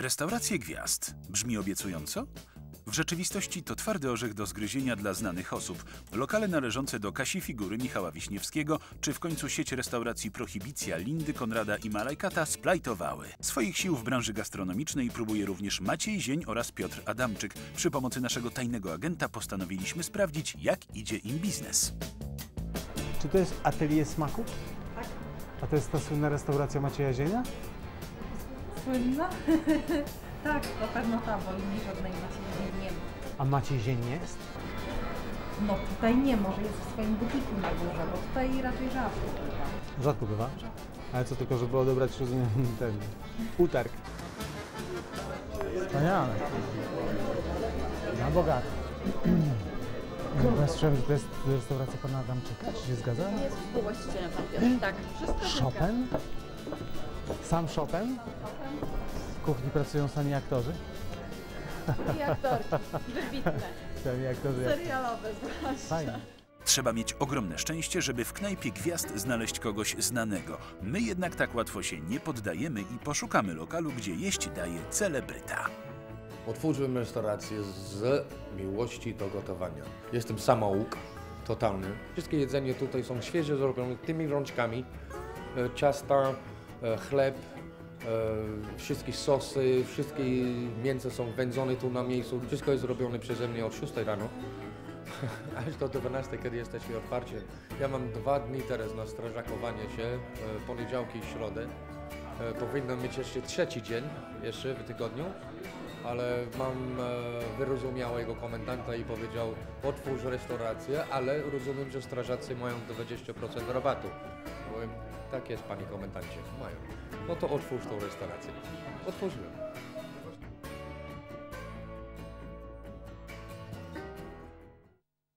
Restauracje gwiazd. Brzmi obiecująco? W rzeczywistości to twardy orzech do zgryzienia dla znanych osób. Lokale należące do Kasi Figury Michała Wiśniewskiego, czy w końcu sieć restauracji Prohibicja Lindy, Konrada i Malajkata splajtowały. Swoich sił w branży gastronomicznej próbuje również Maciej Zień oraz Piotr Adamczyk. Przy pomocy naszego tajnego agenta postanowiliśmy sprawdzić, jak idzie im biznes. Czy to jest atelier smaku? Tak. A to jest ta słynna restauracja Macieja Zienia? Słynna? tak, na pewno ta, bo linii żadnej Maciej nie ma. A Maciej Zień jest? No tutaj nie, może jest w swoim butiku na górze, bo tutaj raczej rzadko bywa. Rzadko bywa. Ale co tylko, żeby odebrać, rozumiem, ten utarg. Wspaniale. Na bogato. Ja słyszałem, że to jest restauracja pana Adamczyka, czy się zgadza? Jest współwłaścicielem pan Piotr. Tak, wszystko Chopin? Sam Chopin? W kuchni pracują sami aktorzy? I aktorki. Wybitne. Sami aktorzy. jak- Serialowe zwłaszcza. Fajnie. Trzeba mieć ogromne szczęście, żeby w knajpie gwiazd znaleźć kogoś znanego. My jednak tak łatwo się nie poddajemy i poszukamy lokalu, gdzie jeść daje celebryta. Otworzyłem restaurację z miłości do gotowania. Jestem samouk totalny. Wszystkie jedzenie tutaj są świeże zrobione tymi rączkami. E, Ciasta, chleb, e, wszystkie sosy, wszystkie mięsa są wędzone tu na miejscu. Wszystko jest zrobione przeze mnie od 6 rano. Aż do 12, kiedy jesteśmy otwarci. Ja mam dwa dni teraz na strażakowanie się, e, poniedziałki i środę. E, Powinno mieć jeszcze trzeci dzień, jeszcze w tygodniu, ale mam e, wyrozumiałego komendanta i powiedział otwórz restaurację, ale rozumiem, że strażacy mają 20% rabatu. Powiem, tak jest panie komendancie, mają. No to otwórz tą restaurację. Otworzyłem.